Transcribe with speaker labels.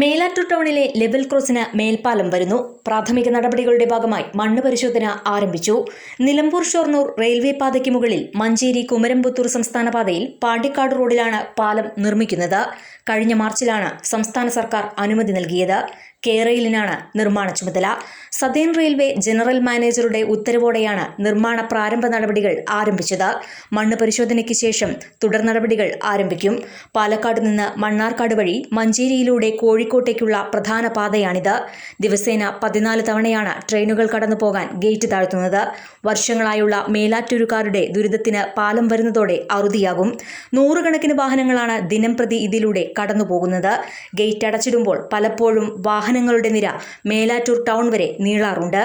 Speaker 1: മേലാറ്റൂർ ടൗണിലെ ലെവൽ ക്രോസിന് മേൽപ്പാലം വരുന്നു. പ്രാഥമിക നടപടികളുടെ ഭാഗമായി മണ്ണ് പരിശോധന ആരംഭിച്ചു. നിലമ്പൂർ ഷൊർണൂർ റെയിൽവേ പാതയ്ക്ക് മുകളിൽ മഞ്ചേരി കുമരംപുത്തൂർ സംസ്ഥാന പാതയിൽ പാണ്ടിക്കാട് റോഡിലാണ് പാലം നിർമ്മിക്കുന്നത്. കഴിഞ്ഞ മാർച്ചിലാണ് സംസ്ഥാന സർക്കാർ അനുമതി നൽകിയത്. കേരയിലിനാണ് നിർമ്മാണ ചുമതല. സദേൺ റെയിൽവേ ജനറൽ മാനേജറുടെ ഉത്തരവോടെയാണ് നിർമ്മാണ പ്രാരംഭ നടപടികൾ ആരംഭിച്ചത്. മണ്ണ് പരിശോധനയ്ക്ക് ശേഷം തുടർ നടപടികൾ ആരംഭിക്കും. പാലക്കാട് നിന്ന് മണ്ണാർക്കാട് വഴി മഞ്ചേരിയിലൂടെ കോഴിക്കോട്ടേക്കുള്ള പ്രധാന പാതയാണിത്. ദിവസേന പതിനാല് തവണയാണ് ട്രെയിനുകൾ കടന്നു പോകാൻ ഗേറ്റ് താഴ്ത്തുന്നത്. വർഷങ്ങളായുള്ള മേലാറ്റൂരുകാരുടെ ദുരിതത്തിന് പാലം വരുന്നതോടെ അറുതിയാകും. നൂറുകണക്കിന് വാഹനങ്ങളാണ് ദിനം പ്രതി ഇതിലൂടെ കടന്നുപോകുന്നത്. ഗേറ്റ് അടച്ചിടുമ്പോൾ പലപ്പോഴും വാഹനങ്ങളുടെ നിര മേലാറ്റൂർ ടൗൺ വരെ നീളാറുണ്ട്.